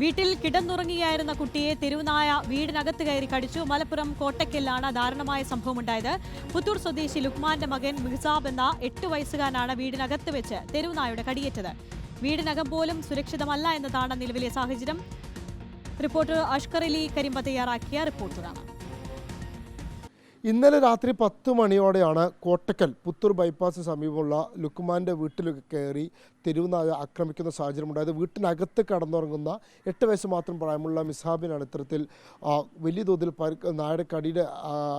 വീട്ടിൽ കിടന്നുറങ്ങിയായിരുന്ന കുട്ടിയെ തെരുവുനായ വീടിനകത്ത് കയറി കടിച്ചു. മലപ്പുറം കോട്ടയ്ക്കലിലാണ് ദാരുണമായ സംഭവം ഉണ്ടായത് പുത്തൂർ സ്വദേശി ലുക്മാന്റെ മകൻ മിഹ്സാബ് എന്ന എട്ട് വയസ്സുകാരനാണ് വീടിനകത്ത് വെച്ച് തെരുവുനായുടെ കടിയേറ്റത്. വീടിനകം പോലും സുരക്ഷിതമല്ല എന്നതാണ് നിലവിലെ സാഹചര്യം. റിപ്പോർട്ടർ അഷ്കർ അലി കരിമ്പ തയ്യാറാക്കിയ റിപ്പോർട്ടറാണ് ഇന്നലെ രാത്രി പത്ത് മണിയോടെയാണ് കോട്ടക്കൽ പുത്തൂർ ബൈപ്പാസ് സമീപമുള്ള ലുക്കുമാന്റെ വീട്ടിൽ കയറി തെരുവുനായ ആക്രമിക്കുന്ന സാഹചര്യം ഉണ്ടായത് വീട്ടിനകത്ത് കടന്നുറങ്ങുന്ന എട്ട് വയസ്സ് മാത്രം പ്രായമുള്ള മിസാബിനാണ് ഇത്തരത്തിൽ വലിയ തോതിൽ പരി- നായുടെ കടിയുടെ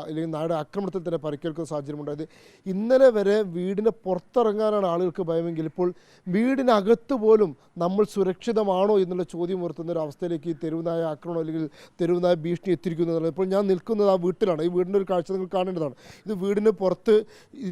അല്ലെങ്കിൽ നായുടെ ആക്രമണത്തിൽ തന്നെ പരിക്കേൽക്കുന്ന സാഹചര്യം ഉണ്ടായത് ഇന്നലെ വരെ വീടിന് പുറത്തിറങ്ങാനാണ് ആളുകൾക്ക് ഭയമെങ്കിൽ ഇപ്പോൾ വീടിനകത്ത് പോലും നമ്മൾ സുരക്ഷിതമാണോ എന്നുള്ള ചോദ്യം ഉയർത്തുന്ന ഒരു അവസ്ഥയിലേക്ക് ഈ തെരുവുനായ ആക്രമണം അല്ലെങ്കിൽ തെരുവുനായ ഭീഷണി എത്തിയിരിക്കുന്നു എന്നുള്ളത് ഇപ്പോൾ ഞാൻ നിൽക്കുന്നത് ആ വീട്ടിലാണ്. ഈ വീടിന്റെ ഒരു കാഴ്ച നിങ്ങൾ കാണേണ്ടതാണ്. ഇത് വീടിന് പുറത്ത്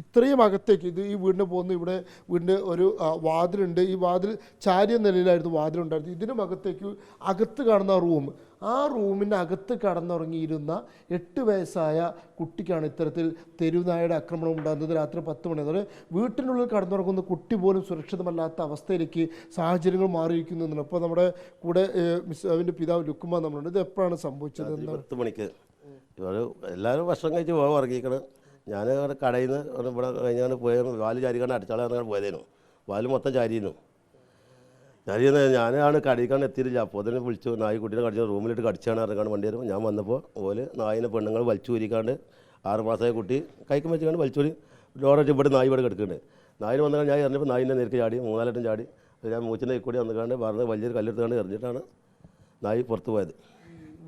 ഇത്രയും അകത്തേക്ക് ഇത് ഈ വീടിന് പോകുന്ന ഇവിടെ വീടിന്റെ ഒരു വാതിലുണ്ട്. ഈ വാതിൽ ചാരിയ നിലയിലായിരുന്നു വാതിലുണ്ടായിരുന്നത്. ഇതിനും അകത്തേക്ക് അകത്ത് കാണുന്ന റൂം. ആ റൂമിന്റെ അകത്ത് കടന്നുറങ്ങിയിരുന്ന എട്ട് വയസ്സായ കുട്ടിക്കാണ് ഇത്തരത്തിൽ തെരുവുനായയുടെ ആക്രമണം ഉണ്ടാകുന്നത് രാത്രി പത്ത് മണി. വരെ വീട്ടിനുള്ളിൽ കടന്നുറങ്ങുന്ന കുട്ടി പോലും സുരക്ഷിതമല്ലാത്ത അവസ്ഥയിലേക്ക് സാഹചര്യങ്ങൾ മാറിയിരിക്കുന്നു. അപ്പോൾ നമ്മുടെ കൂടെ മിസ് അവന്റെ പിതാവ് ലുക്കുമാൻ നമ്മളുണ്ട് ഇത് എപ്പോഴാണ് സംഭവിച്ചത് എന്ന് പത്ത് മണിക്ക് ഒരു എല്ലാവരും ഭക്ഷണം കഴിച്ച് പോകാൻ ഇറങ്ങിക്കണം ഞാൻ അവിടെ കടയിൽ നിന്ന് ഇവിടെ കഴിഞ്ഞാൽ പോയ വാൽ ചാരിക്കാണ്ട് അടിച്ചാളെ ഇറങ്ങാൻ പോയതേനു. വാൽ മൊത്തം ചാരിയിരുന്നു. ചാരിയെന്ന് ഞാനാണ് കടിക്കാൻ എത്തിയിട്ടില്ല. അപ്പോൾ അതിനെ വിളിച്ചു. നായി കുട്ടീനെ കടിച്ച റൂമിലിട്ട് കടിച്ചാണ് ഇറങ്ങാണ്ട് വണ്ടി വരുമ്പോൾ ഞാൻ വന്നപ്പോൾ ഓൽ നായിനെ പെണ്ണുങ്ങൾ വലിച്ചു ഊരിക്കാണ്ട് ആറ് മാസമായ കുട്ടി കൈക്കും വെച്ചിക്കാണ്ട് വലിച്ചൂരി ലോറച്ച് ഇവിടെ നായി ഇവിടെ കിടക്കുന്നുണ്ട്. നായിന് വന്നാൽ ഞാൻ എറിഞ്ഞപ്പോൾ നായിനെ നേരിട്ട് ചാടി മൂന്നാലട്ടം ചാടി. ഞാൻ മൂച്ചിന്റെ കൂടി വന്നുകാണ്ട് പറഞ്ഞ് വലിയൊരു കല്ലെടുത്തുകൊണ്ട് എറിഞ്ഞിട്ടാണ് നായി പുറത്തു പോയത്.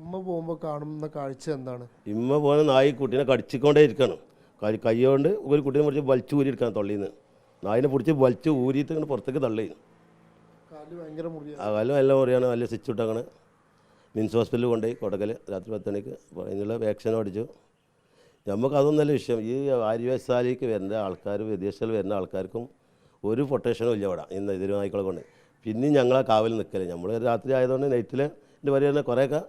ഉമ്മ പോകുമ്പോൾ കാണുന്ന കാഴ്ച എന്താണ്? ഇമ്മ പോകുന്ന നായി കുട്ടീനെ കടിച്ചിക്കൊണ്ടേ ഇരിക്കണം. കൈ കൈകൊണ്ട് ഒരു കുട്ടീനെ പിടിച്ച് വലിച്ചു ഊരി തൊള്ളിയിൽ നിന്ന് നായിനെ പിടിച്ച് വലിച്ച് ഊരിയിട്ട് ഇങ്ങനെ പുറത്തേക്ക് തള്ളി കാൽ മുറിയാണ്. എല്ലാം അറിയാണ് നല്ല സ്വിച്ച് ഇട്ടങ്ങനെ മിൻസ് ഹോസ്പിറ്റലിൽ കൊണ്ടുപോയി. കൊടക്കൽ രാത്രി പത്ത് മണിക്ക് അതിനുള്ള വാക്സിൻ അടിച്ചു. നമുക്ക് അതൊന്നല്ല വിഷയം. ഈ ആര്യവ്യവസായിക്ക് വരുന്ന ആൾക്കാർ വിദേശത്തിൽ വരുന്ന ആൾക്കാർക്കും ഒരു പൊട്ടേഷനും ഇല്ല ഇവിടെ. ഇന്ന് ഇതിരു നായ്ക്കളെ കൊണ്ട്. പിന്നെയും ഞങ്ങളെ കാവൽ നിൽക്കൽ നമ്മൾ രാത്രി ആയതുകൊണ്ട് നൈറ്റിൽ എന്റെ വരെ തന്നെ കുറേയൊക്കെ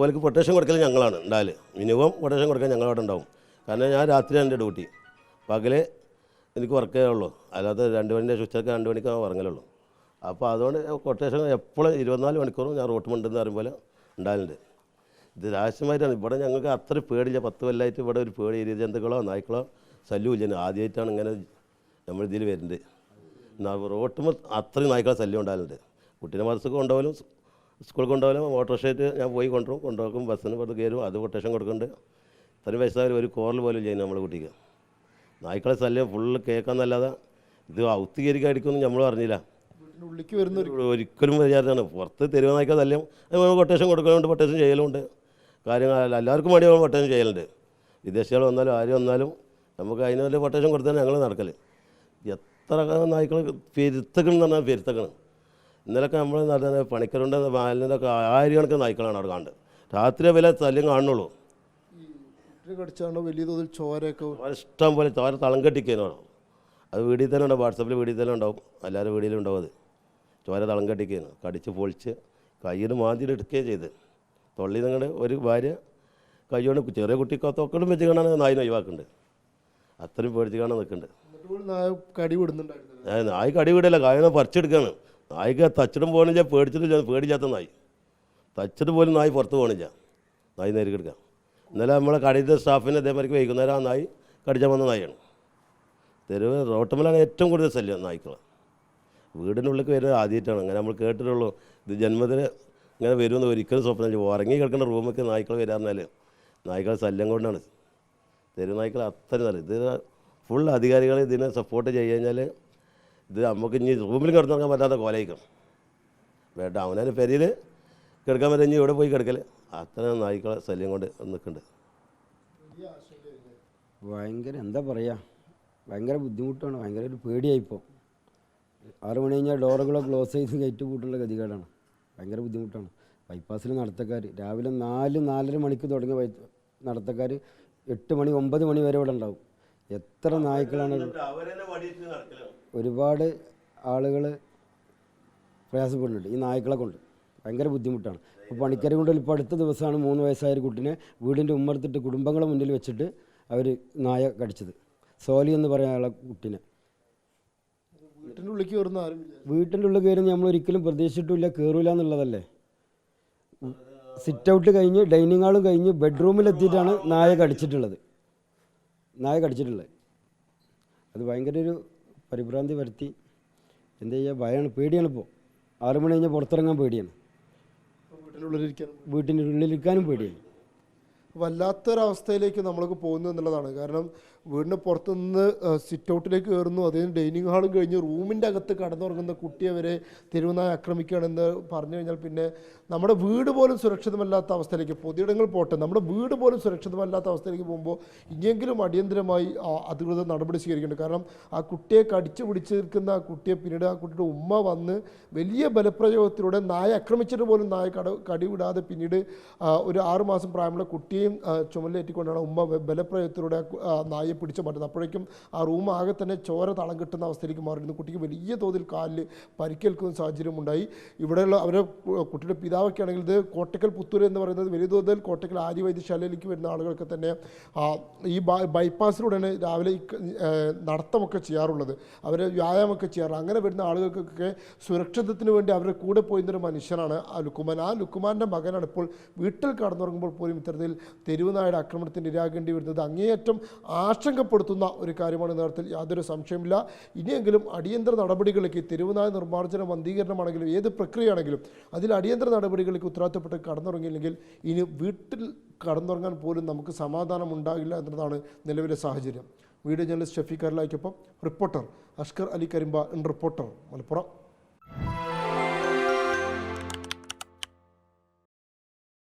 ഓർക്ക് പൊട്ടേഷൻ കൊടുക്കൽ ഞങ്ങളാണ് ഉണ്ടാകൽ മിനിമം പൊട്ടേഷൻ കൊടുക്കാൻ ഞങ്ങളവിടെ ഉണ്ടാവും കാരണം ഞാൻ രാത്രിയാണ് എന്റെ ഡ്യൂട്ടി പകൽ എനിക്ക് വർക്കേ ഉള്ളൂ. അല്ലാതെ രണ്ട് മണിന്റെ ഉച്ചയ്ക്ക് രണ്ട് മണിക്ക് ഉറങ്ങലുള്ളൂ. അപ്പോൾ അതുകൊണ്ട് കൊട്ടേഷൻ എപ്പോഴും ഇരുപത്തിനാല് മണിക്കൂറും ഞാൻ റോട്ട് മണ്ടെന്ന് പറയുമ്പോൾ ഉണ്ടാകലുണ്ട് ഇത് രാശ്യമായിട്ടാണ് ഇവിടെ ഞങ്ങൾക്ക് അത്ര പേടില്ല. പത്ത് കൊല്ലമായിട്ട് ഇവിടെ ഒരു പേടി. ഇരു ജന്തുക്കളോ നായ്ക്കളോ ശല്യമില്ല ആദ്യമായിട്ടാണ് ഇങ്ങനെ നമ്മൾ ഇതിൽ വരുന്നത്. റോട്ടുമ്പോൾ അത്രയും നായ്ക്കളെ ശല്യം ഉണ്ടാകലുണ്ട് കുട്ടീനെ മദ്രസക്ക് കൊണ്ടുപോലും സ്കൂളിൽ കൊണ്ടുപോകാനും ഓട്ടോറിക്ഷയായിട്ട് ഞാൻ പോയി കൊണ്ടുപോകും കൊണ്ടുപോകും ബസ്സിന് പുറത്ത് കയറും. അത് കൊട്ടേഷൻ കൊടുക്കുന്നുണ്ട്. ഇത്രയും വയസ്സായാലും ഒരു കോറൽ പോലും ചെയ്യുന്നു നമ്മൾ കുട്ടിക്ക്. നായ്ക്കളെ ശല്യം ഫുള്ള് കേൾക്കാന്നല്ലാതെ ഇത് ഔത്തികരിക്കാൻ അടിക്കുമെന്ന് നമ്മൾ അറിഞ്ഞില്ല ഉള്ളിക്ക് വരുന്ന ഒരു ഒരിക്കലും വിചാരിച്ചാണ്. പുറത്ത് തെരുവ് നായ്ക്ക തല്ലും കൊട്ടേഷൻ കൊടുക്കലുണ്ട് കൊട്ടേഷൻ ചെയ്യലുണ്ട് കാര്യങ്ങൾ എല്ലാവർക്കും വേണ്ടി നമ്മൾ കൊട്ടേഷൻ ചെയ്യലുണ്ട്. വിദേശികൾ വന്നാലും ആര് വന്നാലും നമുക്ക് അതിനൊരു കൊട്ടേഷൻ കൊടുത്താൽ ഞങ്ങൾ നടക്കൽ എത്ര നായ്ക്കൾ പെരുത്തക്കണം എന്ന് പറഞ്ഞാൽ പെരുത്തക്കണം ഇന്നലെയൊക്കെ നമ്മൾ നടന്ന പണിക്കരുണ്ട് മാലിനൊക്കെ ആയിരക്കണക്കിന് നായ്ക്കളാണ് അവിടെ കാണുന്നത്. രാത്രി വില തല്ലും കാണുന്നുള്ളൂ. കടിച്ചാണ് വലിയ തോതിൽ ചോരയൊക്കെ ഇഷ്ടം പോലെ ചോര തളം കെട്ടിക്കാനോ അത് വീടിൽ തന്നെ ഉണ്ടാവും വാട്സപ്പിൽ വീടിൽ തന്നെ ഉണ്ടാവും. എല്ലാവരും വീടിലും ഉണ്ടാവും അത്. ചോര തളം കെട്ടിക്കുന്നു കടിച്ച് പൊളിച്ച് കയ്യിൽ മാതിരി എടുക്കുകയും ചെയ്ത്. തൊള്ളി നിങ്ങളുടെ ഒരു ഭാര്യ കയ്യോട് ചെറിയ കുട്ടിക്കൊത്തൊക്കടും വെച്ച് കാണാൻ നായിനെ ഒഴിവാക്കുന്നുണ്ട് അത്രയും പേടിച്ച് കാണാൻ നിൽക്കുന്നുണ്ട് നായ് നായ കടി വിടുന്നുണ്ടായിരുന്നു നായ് നായി കടി വിടല്ല കായനെ പറിച്ചെടുക്കുകയാണ് നായിക്ക് തച്ചിടും പോകണില്ല പേടിച്ചിട്ടില്ല പേടിച്ചാത്ത നായി. തച്ചിട്ട് പോലും നായി പുറത്ത് പോകണില്ല നായി നേരി കിടക്കാം. ഇന്നലെ നമ്മളെ കടയിലെ സ്റ്റാഫിനെ അതേമാതിരി വൈകുന്നേരം ആ നായി കടിച്ചാൽ വന്ന നായാണ്. തെരുവ് റോട്ടമ്മലാണ് ഏറ്റവും കൂടുതൽ ശല്യം നായ്ക്കൾ വീടിനുള്ളിൽ വരുന്നത് ആദ്യമായിട്ടാണ്. അങ്ങനെ നമ്മൾ കേട്ടിട്ടുള്ളൂ ഇത് ജന്മത്തിന് ഇങ്ങനെ വരുമെന്ന് ഒരിക്കലും സ്വപ്നം ഉറങ്ങി കിടക്കുന്ന റൂമൊക്കെ നായ്ക്കൾ വരാമെന്നാൽ നായ്ക്കളെ ശല്യം കൊണ്ടാണ്. തെരുവ് നായ്ക്കൾ അത്ര നല്ല ഇത് ഫുൾ അധികാരികൾ ഇതിനെ സപ്പോർട്ട് ചെയ്ത് കഴിഞ്ഞാൽ ഇത് നമുക്ക് ഇനി റൂമിൽ കിടന്നിറങ്ങാൻ പറ്റാത്ത കോലയിക്കും വേണ്ട അവനെ പെരയിൽ കിടക്കാൻ പറ്റും ഇനി ഇവിടെ പോയി കിടക്കൽ അത്ര നായ്ക്കളെ ശല്യം കൊണ്ട് നിൽക്കുന്നുണ്ട് ഭയങ്കര എന്താ പറയുക ഭയങ്കര ബുദ്ധിമുട്ടാണ് ഭയങ്കര ഒരു പേടിയായിപ്പോൾ ആറ് മണി കഴിഞ്ഞാൽ ഡോറുകളെ ക്ലോസ് ചെയ്ത് കയറ്റ് കൂട്ടുള്ള ഗതികേടാണ് ഭയങ്കര ബുദ്ധിമുട്ടാണ്. ബൈപ്പാസിൽ നടത്തക്കാർ രാവിലെ നാല് നാലര മണിക്ക് തുടങ്ങിയ നടത്തക്കാർ എട്ട് മണി ഒമ്പത് മണി വരെ ഇവിടെ ഉണ്ടാവും. എത്ര നായ്ക്കളാണ് ഒരുപാട് ആളുകൾ പ്രയാസപ്പെടുന്നുണ്ട്. ഈ നായ്ക്കളെ കൊണ്ട്. ഭയങ്കര ബുദ്ധിമുട്ടാണ്. ഇപ്പോൾ പണിക്കരെ കൊണ്ട് ഇപ്പോൾ അടുത്ത ദിവസമാണ് മൂന്ന് വയസ്സായ ഒരു കുട്ടിനെ വീടിന്റെ ഉമ്മർത്തിട്ട് കുടുംബങ്ങളെ മുന്നിൽ വെച്ചിട്ട് അവർ നായ കടിച്ചത്. സോലി എന്ന് പറയാനുള്ള കുട്ടിനെ. വീട്ടിന്റെ ഉള്ളിൽ ആരും വിചാരിച്ചു വീട്ടിന്റെ ഉള്ളിൽ കയറുന്ന നമ്മൾ ഒരിക്കലും പ്രതീക്ഷിച്ചിട്ടില്ല കയറൂല എന്നുള്ളതല്ലേ? സിറ്റ് ഔട്ട് കഴിഞ്ഞ് ഡൈനിങ് ഹാളും കഴിഞ്ഞ് ബെഡ്റൂമിലെത്തിയിട്ടാണ് നായ കടിച്ചിട്ടുള്ളത്. നായ കടിച്ചിട്ടുള്ളത്. അത് ഭയങ്കര ഒരു പരിഭ്രാന്തി വരുത്തി. എന്താ ചെയ്യുക ഭയമാണ് പേടിയാണ് ഇപ്പോൾ ആറു മണി കഴിഞ്ഞാൽ പുറത്തിറങ്ങാൻ പേടിയാണ്. വീട്ടിനുള്ളിലിരിക്കാനും വീട്ടിന്റെ ഉള്ളിലിരിക്കാനും പേടിയാണ്. വല്ലാത്തൊരവസ്ഥയിലേക്ക് നമ്മൾക്ക് പോകുന്നു എന്നുള്ളതാണ്. കാരണം വീടിന് പുറത്തുനിന്ന് സിറ്റ് ഔട്ടിലേക്ക് കയറുന്നു അതിന് ഡൈനിങ് ഹാളും കഴിഞ്ഞ് റൂമിന്റെ അകത്ത് കടന്നുറങ്ങുന്ന കുട്ടിയെ വരെ തിരുവനന്തപുരം ആക്രമിക്കുകയാണെന്ന് പറഞ്ഞു കഴിഞ്ഞാൽ പിന്നെ നമ്മുടെ വീട് പോലും സുരക്ഷിതമല്ലാത്ത അവസ്ഥയിലേക്ക് പൊതുയിടങ്ങൾ പോട്ടെ നമ്മുടെ വീട് പോലും സുരക്ഷിതമല്ലാത്ത അവസ്ഥയിലേക്ക് പോകുമ്പോൾ ഇനിയെങ്കിലും അടിയന്തരമായി അധികൃതർ നടപടി സ്വീകരിക്കേണ്ടത്. കാരണം ആ കുട്ടിയെ കടിച്ചു പിടിച്ചിരിക്കുന്ന ആ കുട്ടിയെ പിന്നീട് ആ കുട്ടിയുടെ ഉമ്മ വന്ന് വലിയ ബലപ്രയോഗത്തിലൂടെ നായ ആക്രമിച്ചിട്ട് പോലും നായ കട കടി വിടാതെ പിന്നീട് ഒരു ആറുമാസം പ്രായമുള്ള കുട്ടിയെയും ആ, ചുമലിലേറ്റിക്കൊണ്ടാണ് ഉമ്മ ബലപ്രയോഗത്തിലൂടെ ആ നായയെ പിടിച്ചു മാറ്റുന്നത്. അപ്പോഴേക്കും ആ റൂം ആകെ തന്നെ ചോര തളം കിട്ടുന്ന അവസ്ഥയിലേക്ക് മാറിയിരുന്നു. കുട്ടിക്ക് വലിയ തോതിൽ കാലിൽ പരിക്കേൽക്കുന്ന സാഹചര്യം ഉണ്ടായി. ഇവിടെയുള്ള അവരെ കുട്ടിയുടെ പിതാവൊക്കെ ആണെങ്കിൽ ഇത് കോട്ടക്കൽ പുത്തൂർ എന്ന് പറയുന്നത് വലിയ തോതിൽ കോട്ടക്കൽ ആര്യ വൈദ്യശാലയിലേക്ക് വരുന്ന ആളുകളൊക്കെ തന്നെ ഈ ബൈപ്പാസിലൂടെ ബൈപ്പാസിലൂടെയാണ് രാവിലെ നടത്തമൊക്കെ ചെയ്യാറുള്ളത്. അവർ വ്യായാമമൊക്കെ ചെയ്യാറുള്ളത് അങ്ങനെ വരുന്ന ആളുകൾക്കൊക്കെ സുരക്ഷിതത്തിന് വേണ്ടി അവരുടെ കൂടെ പോയിരുന്നൊരു മനുഷ്യനാണ് ആ ലുക്കുമാൻ. ആ ലുക്കുമാന്റെ മകനാണ് ഇപ്പോൾ വീട്ടിൽ കടന്നുറങ്ങുമ്പോൾ പോലും ഇത്തരത്തിൽ തെരുവുനായുടെ ആക്രമണത്തിന് ഇരാകേണ്ടി വരുന്നത് അങ്ങേയറ്റം ആശങ്കപ്പെടുത്തുന്ന ഒരു കാര്യമാണ് നേരത്തിൽ യാതൊരു സംശയമില്ല ഇനിയെങ്കിലും അടിയന്തര നടപടികളിലേക്ക് തെരുവുനായ നിർമ്മാർജന വന്ധീകരണമാണെങ്കിലും ഏത് പ്രക്രിയയാണെങ്കിലും അതിൽ അടിയന്തര നടപടികളിലേക്ക് ഉത്തരവാദിത്തപ്പെട്ട് കടന്നുറങ്ങിയില്ലെങ്കിൽ ഇനി വീട്ടിൽ കടന്നുറങ്ങാൻ പോലും നമുക്ക് സമാധാനം ഉണ്ടാകില്ല എന്നതാണ് നിലവിലെ സാഹചര്യം. വീഡിയോ ജേർണലിസ്റ്റ് ഷഫീഖ് അർലായ്ക്കൊപ്പം റിപ്പോർട്ടർ അഷ്കർ അലി കരിമ്പ റിപ്പോർട്ടർ മലപ്പുറം.